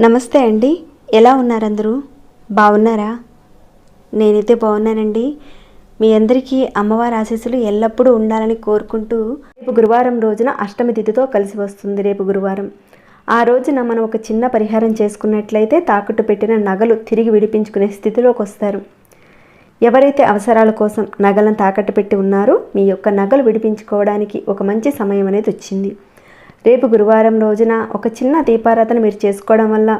నమస్తే అండి. ఎలా ఉన్నారందరూ? బాగున్నారా? నేనైతే బాగున్నానండి. మీ అందరికీ అమ్మవారి ఆశీస్సులు ఎల్లప్పుడూ ఉండాలని కోరుకుంటూ రేపు గురువారం రోజున అష్టమి తిథితో కలిసి వస్తుంది రేపు గురువారం. ఆ రోజున మనం ఒక చిన్న పరిహారం చేసుకున్నట్లయితే తాకట్టు పెట్టిన నగలు తిరిగి విడిపించుకునే స్థితిలోకి వస్తారు. ఎవరైతే అవసరాల కోసం నగలను తాకట్టు పెట్టి ఉన్నారో మీ యొక్క నగలు విడిపించుకోవడానికి ఒక మంచి సమయం అనేది వచ్చింది. రేపు గురువారం రోజున ఒక చిన్న దీపారాధన మీరు చేసుకోవడం వల్ల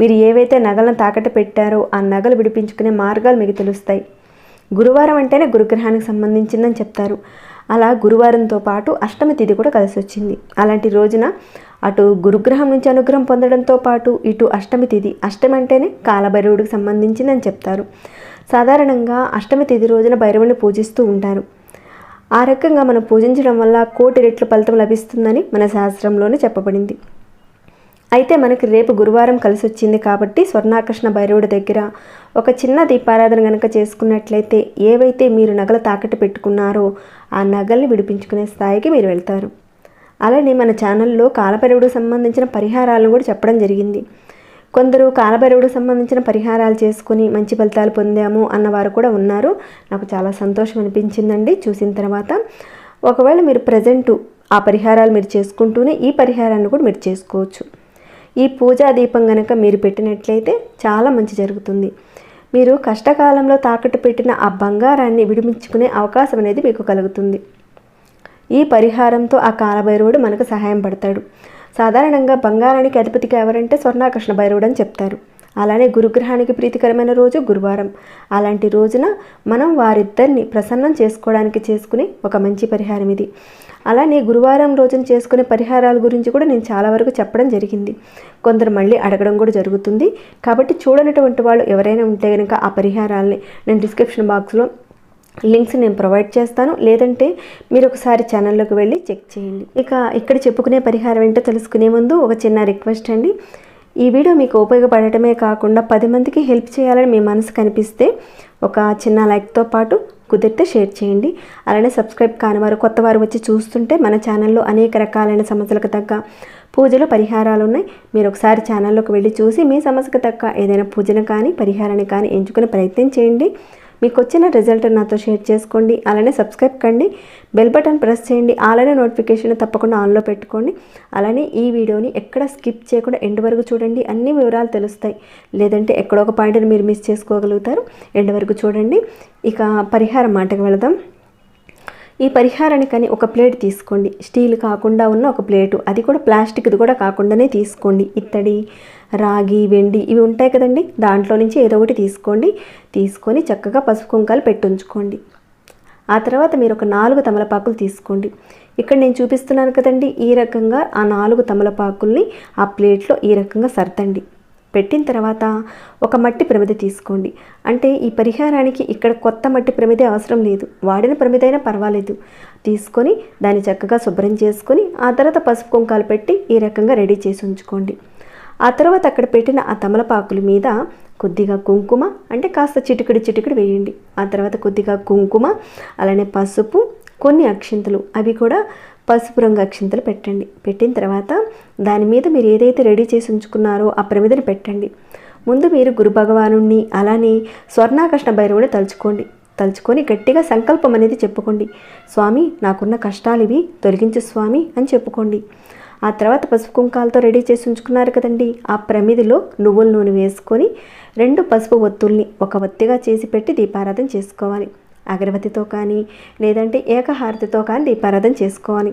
మీరు ఏవైతే నగలను తాకట్టు పెట్టారో ఆ నగలు విడిపించుకునే మార్గాలు మీకు తెలుస్తాయి. గురువారం అంటేనే గురుగ్రహానికి సంబంధించిందని చెప్తారు. అలా గురువారంతో పాటు అష్టమి తిథి కూడా కలిసి వచ్చింది. అలాంటి రోజున అటు గురుగ్రహం నుంచి అనుగ్రహం పొందడంతో పాటు ఇటు అష్టమి తిథి అష్టమి అంటేనే కాలభైరవుడికి సంబంధించిందని చెప్తారు. సాధారణంగా అష్టమి తిథి రోజున భైరవుని పూజిస్తూ ఉంటారు. ఆ రకంగా మనం పూజించడం వల్ల కోటి రెట్లు ఫలితం లభిస్తుందని మన శాస్త్రంలోనే చెప్పబడింది. అయితే మనకి రేపు గురువారం కలిసి వచ్చింది కాబట్టి స్వర్ణాకర్షణ భైరవుడి దగ్గర ఒక చిన్న దీపారాధన కనుక చేసుకున్నట్లయితే ఏవైతే మీరు నగలు తాకట్టు పెట్టుకున్నారో ఆ నగల్ని విడిపించుకునే స్థాయికి మీరు వెళ్తారు. అలానే మన ఛానల్లో కాలభైరవుడికి సంబంధించిన పరిహారాలను కూడా చెప్పడం జరిగింది. కొందరు కాలభైరవుడికి సంబంధించిన పరిహారాలు చేసుకుని మంచి ఫలితాలు పొందాము అన్నవారు కూడా ఉన్నారు. నాకు చాలా సంతోషం అనిపించిందండి చూసిన తర్వాత. ఒకవేళ మీరు ప్రజెంటు ఆ పరిహారాలు మీరు చేసుకుంటూనే ఈ పరిహారాన్ని కూడా మీరు చేసుకోవచ్చు. ఈ పూజా దీపం కనుక మీరు పెట్టినట్లయితే చాలా మంచి జరుగుతుంది. మీరు కష్టకాలంలో తాకట్టు పెట్టిన ఆ బంగారాన్ని విడిపించుకునే అవకాశం అనేది మీకు కలుగుతుంది. ఈ పరిహారంతో ఆ కాలభైరవుడు మనకు సహాయం పడతాడు. సాధారణంగా బంగారానికి అధిపతిగా ఎవరంటే స్వర్ణాకర్షణ భైరవుడు అని చెప్తారు. అలానే గురుగ్రహానికి ప్రీతికరమైన రోజు గురువారం. అలాంటి రోజున మనం వారిద్దరిని ప్రసన్నం చేసుకోవడానికి చేసుకునే ఒక మంచి పరిహారం ఇది. అలానే గురువారం రోజున చేసుకునే పరిహారాల గురించి కూడా నేను చాలా వరకు చెప్పడం జరిగింది. కొందరు మళ్ళీ అడగడం కూడా జరుగుతుంది. కాబట్టి చూడనటువంటి వాళ్ళు ఎవరైనా ఉంటే కనుక ఆ పరిహారాలని నేను డిస్క్రిప్షన్ బాక్స్లో లింక్స్ నేను ప్రొవైడ్ చేస్తాను. లేదంటే మీరు ఒకసారి ఛానల్లోకి వెళ్ళి చెక్ చేయండి. ఇక ఇక్కడ చెప్పుకునే పరిహారం ఏంటో తెలుసుకునే ముందు ఒక చిన్న రిక్వెస్ట్ అండి. ఈ వీడియో మీకు ఉపయోగపడటమే కాకుండా పది మందికి హెల్ప్ చేయాలని మీ మనసు కనిపిస్తే ఒక చిన్న లైక్తో పాటు కుదిరితే షేర్ చేయండి. అలానే సబ్స్క్రైబ్ కాని వారు కొత్త వారు వచ్చి చూస్తుంటే మన ఛానల్లో అనేక రకాలైన సమస్యలకు తగ్గ పూజలు పరిహారాలు ఉన్నాయి. మీరు ఒకసారి ఛానల్లోకి వెళ్ళి చూసి మీ సమస్యకు తగ్గ ఏదైనా పూజను కానీ పరిహారాన్ని కానీ ఎంచుకునే ప్రయత్నం చేయండి. మీకు వచ్చిన రిజల్ట్ నాతో షేర్ చేసుకోండి. అలానే సబ్స్క్రైబ్ కండి. బెల్ బటన్ ప్రెస్ చేయండి. అలానే నోటిఫికేషన్ తప్పకుండా ఆన్లో పెట్టుకోండి. అలానే ఈ వీడియోని ఎక్కడ స్కిప్ చేయకుండా ఎండ్ వరకు చూడండి. అన్ని వివరాలు తెలుస్తాయి. లేదంటే ఎక్కడో ఒక పాయింట్ని మీరు మిస్ చేసుకోగలుగుతారు. ఎండ్ వరకు చూడండి. ఇక పరిహారం మాటకు వెళదాం. ఈ పరిహారానికని ఒక ప్లేట్ తీసుకోండి. స్టీల్ కాకుండా ఉన్న ఒక ప్లేటు. అది కూడా ప్లాస్టిక్ది కూడా కాకుండానే తీసుకోండి. ఇత్తడి రాగి వెండి ఇవి ఉంటాయి కదండి. దాంట్లో నుంచి ఏదో ఒకటి తీసుకోండి. తీసుకొని చక్కగా పసుపు కుంకాలు పెట్టుంచుకోండి ఆ తర్వాత మీరు ఒక నాలుగు తమలపాకులు తీసుకోండి. ఇక్కడ నేను చూపిస్తున్నాను కదండి ఈ రకంగా ఆ నాలుగు తమలపాకుల్ని ఆ ప్లేట్లో ఈ రకంగా సర్దండి. పెట్టిన తర్వాత ఒక మట్టి ప్రమిద తీసుకోండి. అంటే ఈ పరిహారానికి ఇక్కడ కొత్త మట్టి ప్రమిదే అవసరం లేదు. వాడిన ప్రమిదైనా పర్వాలేదు. తీసుకొని దాన్ని చక్కగా శుభ్రం చేసుకొని ఆ తర్వాత పసుపు కుంకాలు పెట్టి ఈ రకంగా రెడీ చేసి ఉంచుకోండి. ఆ తర్వాత అక్కడ పెట్టిన ఆ తమలపాకుల మీద కొద్దిగా కుంకుమ అంటే కాస్త చిటికిడి చిటికిడి వేయండి. ఆ తర్వాత కొద్దిగా కుంకుమ అలానే పసుపు కొన్ని అక్షింతలు. అవి కూడా పసుపు రంగు అక్షింతలు పెట్టండి. పెట్టిన తర్వాత దాని మీద మీరు ఏదైతే రెడీ చేసి ఉంచుకున్నారో ఆ ప్రమిదని పెట్టండి. ముందు మీరు గురు భగవాను అలానే స్వర్ణాకృష్ణ భైరవుని తలుచుకోండి. తలుచుకొని గట్టిగా సంకల్పం అనేది చెప్పుకోండి. స్వామి నాకున్న కష్టాలు ఇవి తొలగించు స్వామి అని చెప్పుకోండి. ఆ తర్వాత పసుపు కుంకాలతో రెడీ చేసి ఉంచుకున్నారు కదండి. ఆ ప్రమిదిలో నువ్వుల నూనె వేసుకొని రెండు పసుపు ఒత్తుల్ని ఒక ఒత్తిగా చేసి పెట్టి దీపారాధన చేసుకోవాలి. అగరబత్తితో కానీ లేదంటే ఏకహారతితో కానీ దీపారాధన చేసుకోవాలి.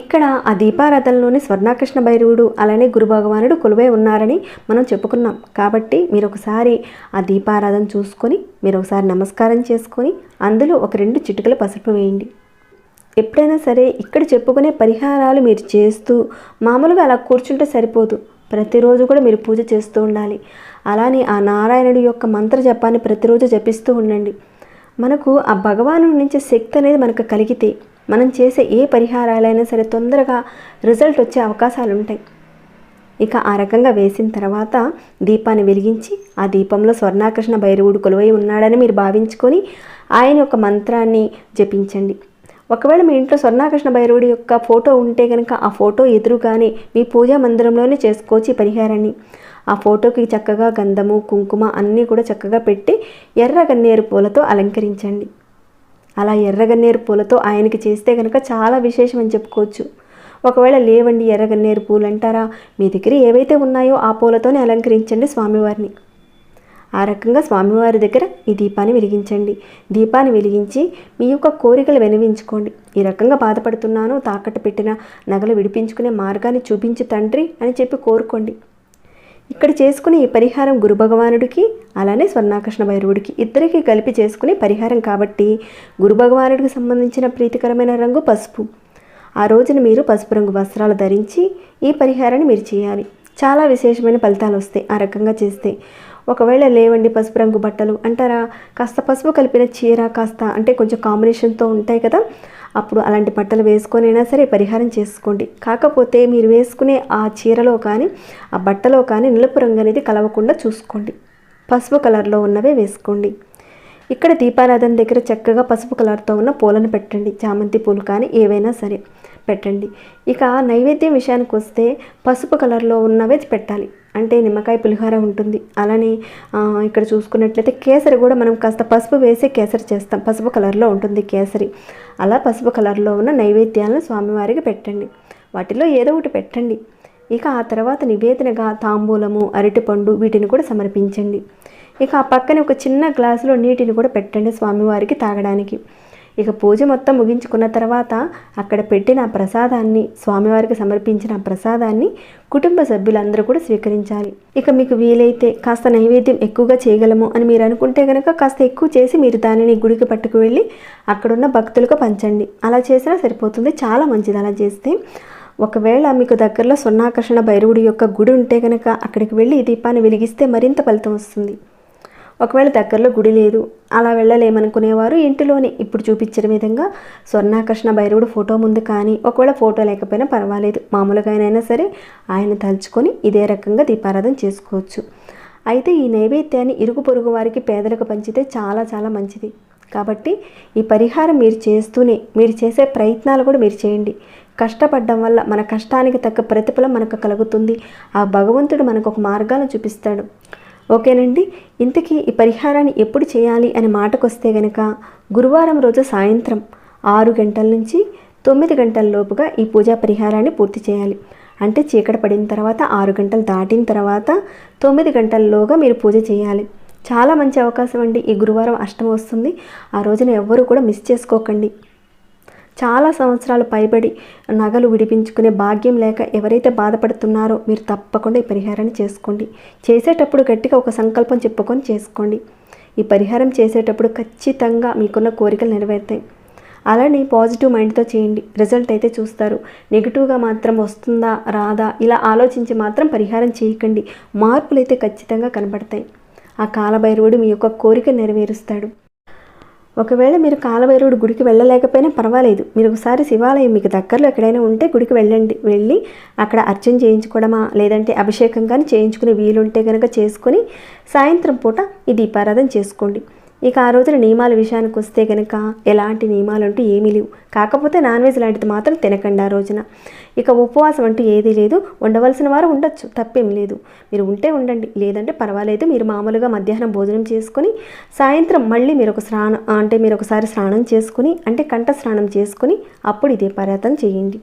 ఇక్కడ ఆ దీపారాధనలోనే స్వర్ణాకృష్ణ భైరవుడు అలానే గురు భగవానుడు కొలువై ఉన్నారని మనం చెప్పుకున్నాం. కాబట్టి మీరు ఒకసారి ఆ దీపారాధన చూసుకొని మీరు ఒకసారి నమస్కారం చేసుకొని అందులో ఒక రెండు చిటికల పసుపు వేయండి. ఎప్పుడైనా సరే ఇక్కడ చెప్పుకునే పరిహారాలు మీరు చేస్తూ మామూలుగా అలా కూర్చుంటే సరిపోదు. ప్రతిరోజు కూడా మీరు పూజ చేస్తూ ఉండాలి. అలానే ఆ నారాయణుడి యొక్క మంత్ర జపాన్ని ప్రతిరోజు జపిస్తూ ఉండండి. మనకు ఆ భగవాను నుంచి శక్తి అనేది మనకు కలిగితే మనం చేసే ఏ పరిహారాలైనా సరే తొందరగా రిజల్ట్ వచ్చే అవకాశాలు ఉంటాయి. ఇక ఆ రకంగా వేసిన తర్వాత దీపాన్ని వెలిగించి ఆ దీపంలో స్వర్ణాకృష్ణ భైరవుడు కొలువై ఉన్నాడని మీరు భావించుకొని ఆయన యొక్క మంత్రాన్ని జపించండి. ఒకవేళ మీ ఇంట్లో స్వర్ణాకృష్ణ భైరవుడి యొక్క ఫోటో ఉంటే కనుక ఆ ఫోటో ఎదురుగానే మీ పూజా మందిరంలోనే చేసుకోవచ్చు ఈ పరిహారాన్ని. ఆ ఫోటోకి చక్కగా గంధము కుంకుమ అన్నీ కూడా చక్కగా పెట్టి ఎర్ర గన్నేరు పూలతో అలంకరించండి. అలా ఎర్రగన్నేరు పూలతో ఆయనకి చేస్తే కనుక చాలా విశేషం అని చెప్పుకోవచ్చు. ఒకవేళ లేవండి ఎర్రగన్నేరు పూలు అంటారా? మీ దగ్గర ఏవైతే ఉన్నాయో ఆ పూలతోనే అలంకరించండి స్వామివారిని. ఆ రకంగా స్వామివారి దగ్గర ఈ దీపాన్ని వెలిగించండి. దీపాన్ని వెలిగించి మీ యొక్క కోరికలు వినవించుకోండి. ఈ రకంగా బాధపడుతున్నాను తాకట్టు పెట్టిన నగలు విడిపించుకునే మార్గాన్ని చూపించు తండ్రి అని చెప్పి కోరుకోండి. ఇక్కడ చేసుకునే ఈ పరిహారం గురు భగవానుడికి అలానే స్వర్ణాకృష్ణ భైరవుడికి ఇద్దరికి కలిపి చేసుకునే పరిహారం కాబట్టి గురు భగవానుడికి సంబంధించిన ప్రీతికరమైన రంగు పసుపు. ఆ రోజున మీరు పసుపు రంగు వస్త్రాలు ధరించి ఈ పరిహారాన్ని మీరు చేయాలి. చాలా విశేషమైన ఫలితాలు వస్తాయి ఆ రకంగా చేస్తే. ఒకవేళ లేవండి పసుపు రంగు బట్టలు అంటారా? కాస్త పసుపు కలిపిన చీర కాస్త అంటే కొంచెం కాంబినేషన్తో ఉంటాయి కదా. అప్పుడు అలాంటి బట్టలు వేసుకొనైనా అయినా సరే పరిహారం చేసుకోండి. కాకపోతే మీరు వేసుకునే ఆ చీరలో కానీ ఆ బట్టలో కానీ నిలుపు రంగు అనేది కలవకుండా చూసుకోండి. పసుపు కలర్లో ఉన్నవే వేసుకోండి. ఇక్కడ దీపారాధన దగ్గర చక్కగా పసుపు కలర్తో ఉన్న పూలను పెట్టండి. చామంతి పూలు కానీ ఏవైనా సరే పెట్టండి. ఇక నైవేద్యం విషయానికి వస్తే పసుపు కలర్లో ఉన్నవే పెట్టాలి. అంటే నిమ్మకాయ పులిహోర ఉంటుంది. అలానే ఇక్కడ చూసుకున్నట్లయితే కేసరి కూడా మనం కాస్త పసుపు వేసి కేసరి చేస్తాం. పసుపు కలర్లో ఉంటుంది కేసరి. అలా పసుపు కలర్లో ఉన్న నైవేద్యాలను స్వామివారికి పెట్టండి. వాటిలో ఏదో ఒకటి పెట్టండి. ఇక ఆ తర్వాత నివేదనగా తాంబూలము అరటిపండు వీటిని కూడా సమర్పించండి. ఇక ఆ పక్కన ఒక చిన్న గ్లాసులో నీటిని కూడా పెట్టండి స్వామివారికి తాగడానికి. ఇక పూజ మొత్తం ముగించుకున్న తర్వాత అక్కడ పెట్టిన ప్రసాదాన్ని స్వామివారికి సమర్పించిన ప్రసాదాన్ని కుటుంబ సభ్యులందరూ కూడా స్వీకరించాలి. ఇక మీకు వీలైతే కాస్త నైవేద్యం ఎక్కువగా చేయగలము అని మీరు అనుకుంటే కనుక కాస్త ఎక్కువ చేసి మీరు దానిని గుడికి పట్టుకు వెళ్ళి అక్కడున్న భక్తులకు పంచండి. అలా చేసినా సరిపోతుంది. చాలా మంచిది అలా చేస్తే. ఒకవేళ మీకు దగ్గరలో సున్నాకర్షణ భైరవుడి యొక్క గుడి ఉంటే కనుక అక్కడికి వెళ్ళి ఈ దీపాన్ని వెలిగిస్తే మరింత ఫలితం వస్తుంది. ఒకవేళ దగ్గరలో గుడి లేదు అలా వెళ్ళలేమనుకునేవారు ఇంటిలోనే. ఇప్పుడు చూపించిన విధంగా స్వర్ణాకర్షణ భైరవుడు ఫోటో ముందు కానీ ఒకవేళ ఫోటో లేకపోయినా పర్వాలేదు. మామూలుగా అయినా సరే ఆయన తలుచుకొని ఇదే రకంగా దీపారాధన చేసుకోవచ్చు. అయితే ఈ నైవేద్యాన్ని ఇరుగు పొరుగు వారికి పేదలకు పంచితే చాలా చాలా మంచిది. కాబట్టి ఈ పరిహారం మీరు చేస్తూనే మీరు చేసే ప్రయత్నాలు కూడా మీరు చేయండి. కష్టపడడం వల్ల మన కష్టానికి తగ్గ ప్రతిఫలం మనకు కలుగుతుంది. ఆ భగవంతుడు మనకు ఒక మార్గాలను చూపిస్తాడు. ఓకేనండి? ఇంతకీ ఈ పరిహారాన్ని ఎప్పుడు చేయాలి అనే మాటకొస్తే గనక గురువారం రోజు సాయంత్రం ఆరు గంటల నుంచి తొమ్మిది గంటల లోపుగా ఈ పూజా పరిహారాన్ని పూర్తి చేయాలి. అంటే చీకటి పడిన తర్వాత ఆరు గంటలు దాటిన తర్వాత తొమ్మిది గంటల్లోగా మీరు పూజ చేయాలి. చాలా మంచి అవకాశం అండి. ఈ గురువారం అష్టం వస్తుంది. ఆ రోజున ఎవ్వరూ కూడా మిస్ చేసుకోకండి. చాలా సంవత్సరాలు పైబడి నగలు విడిపించుకునే భాగ్యం లేక ఎవరైతే బాధపడుతున్నారో మీరు తప్పకుండా ఈ పరిహారాన్ని చేసుకోండి. చేసేటప్పుడు గట్టిగా ఒక సంకల్పం చెప్పుకొని చేసుకోండి. ఈ పరిహారం చేసేటప్పుడు ఖచ్చితంగా మీకున్న కోరికలు నెరవేరుతాయి. అలానే పాజిటివ్ మైండ్తో చేయండి. రిజల్ట్ అయితే చూస్తారు. నెగిటివ్గా మాత్రం వస్తుందా రాదా? ఇలా ఆలోచించి మాత్రం పరిహారం చేయకండి. మార్పులు అయితే ఖచ్చితంగా కనబడతాయి. ఆ కాలభైరవుడు మీ యొక్క కోరిక నెరవేరుస్తాడు. ఒకవేళ మీరు కాలభైరవుడు గుడికి వెళ్ళలేకపోయినా పర్వాలేదు. మీరు ఒకసారి శివాలయం మీకు దగ్గరలో ఎక్కడైనా ఉంటే గుడికి వెళ్ళండి. వెళ్ళి అక్కడ అర్చన చేయించుకోవడమా లేదంటే అభిషేకం కానీ చేయించుకునే వీలుంటే కనుక చేసుకొని సాయంత్రం పూట ఈ దీపారాధన చేసుకోండి. ఇక ఆ రోజున నియమాల విషయానికి వస్తే కనుక ఎలాంటి నియమాలు అంటూ ఏమీ లేవు. కాకపోతే నాన్ వెజ్ లాంటిది మాత్రం తినకండి ఆ రోజున. ఇక ఉపవాసం అంటూ ఏదీ లేదు. ఉండవలసిన వారు ఉండొచ్చు. తప్పేం లేదు. మీరు ఉంటే ఉండండి. లేదంటే పర్వాలేదు. మీరు మామూలుగా మధ్యాహ్నం భోజనం చేసుకుని సాయంత్రం మళ్ళీ మీరు ఒక స్నానం అంటే మీరు ఒకసారి స్నానం చేసుకుని అంటే కంఠ స్నానం చేసుకుని అప్పుడు ఇదే పర్యటన చేయండి.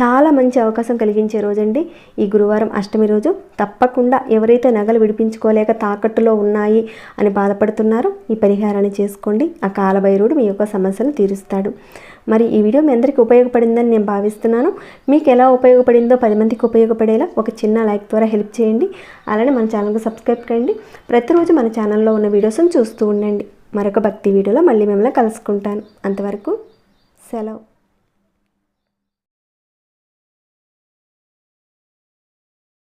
చాలా మంచి అవకాశం కలిగించే రోజండి. ఈ గురువారం అష్టమి రోజు తప్పకుండా ఎవరైతే నగలు విడిపించుకోలేక తాకట్టులో ఉన్నాయి అని బాధపడుతున్నారో ఈ పరిహారాన్ని చేసుకోండి. ఆ కాలభైరుడు మీ యొక్క సమస్యను తీరుస్తాడు. మరి ఈ వీడియో మీ అందరికీ ఉపయోగపడిందని నేను భావిస్తున్నాను. మీకు ఎలా ఉపయోగపడిందో పది మందికి ఉపయోగపడేలా ఒక చిన్న లైక్ ద్వారా హెల్ప్ చేయండి. అలానే మన ఛానల్కి సబ్స్క్రైబ్ చేయండి. ప్రతిరోజు మన ఛానల్లో ఉన్న వీడియోస్ని చూస్తూ ఉండండి. మరొక భక్తి వీడియోలో మళ్ళీ మిమ్మల్ని కలుసుకుంటాను. అంతవరకు సెలవు.